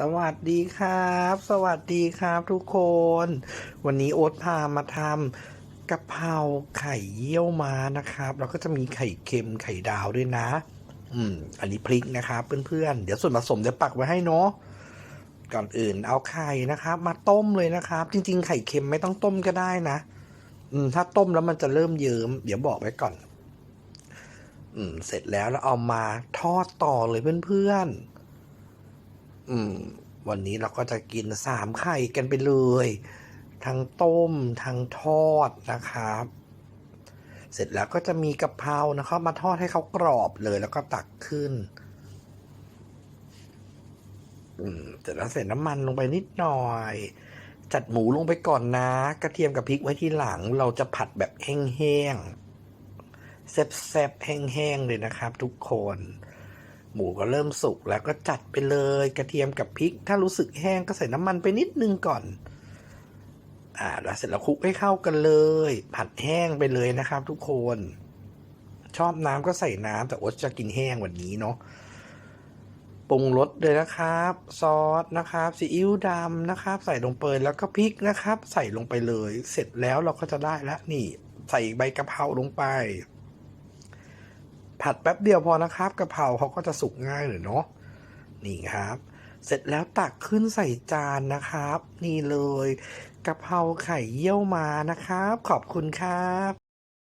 สวัสดีครับ สวัสดีครับทุกคน วันนี้โอ๊ตพามาทำกะเพราไข่เยี่ยวม้านะครับ แล้วก็จะมีไข่เค็มไข่ดาวด้วยนะ อืม อันนี้พริกนะครับเพื่อนๆ เดี๋ยวส่วนผสมเดี๋ยวปักไว้ให้เนาะ ก่อนอื่นเอาไข่นะครับ มาต้มเลยนะครับ จริง ๆ ไข่เค็มไม่ต้องต้มก็ได้นะ อืม ถ้าต้มแล้วมันจะเริ่มเยิ้มเดี๋ยวบอกไว้ก่อน อืม เสร็จแล้วแล้วเอามาทอดต่อเลยเพื่อนๆ อืม วันนี้เราก็จะกินสามไข่กันไปเลย ทั้งต้ม ทั้งทอดนะครับ เสร็จแล้วก็จะมีกะเพรานะครับ มาทอดให้เขากรอบเลยแล้วก็ตักขึ้น อืมเสร็จแล้วใส่น้ำมันลงไปนิดหน่อย จัดหมูลงไปก่อนนะ กระเทียมกับพริกไว้ที่หลัง เราจะผัดแบบแห้งๆแซ่บๆแห้งๆเลยนะครับ ทุกคน หมูก็เริ่มสุกแล้วก็จัดไปเลยกระเทียมกับพริก ถ้ารู้สึกแห้งก็ใส่น้ำมันไปนิดนึงก่อน อ่า แล้วเสร็จแล้วคลุกให้เข้ากันเลย ผัดแห้งไปเลยนะครับ ทุกคน ชอบน้ำก็ใส่น้ำแต่โอ๊ตจะกินแห้งวันนี้เนาะปรุงรสเลยนะครับ ซอสนะครับซีอิ๊วดำนะครับ ใส่ลงไปแล้วก็พริกนะครับ ใส่ลงไปเลย เสร็จแล้วเราก็จะได้แล้วนี่ ใส่ใบกะเพราลงไป ผัดแป๊บเดียวพอนะครับกะเพราเขาก็จะสุกง่ายเลยเนาะนี่ครับ เสร็จแล้วตักขึ้นใส่จานนะครับ นี่เลยกะเพราไข่เยี่ยวมานะครับ ขอบคุณครับ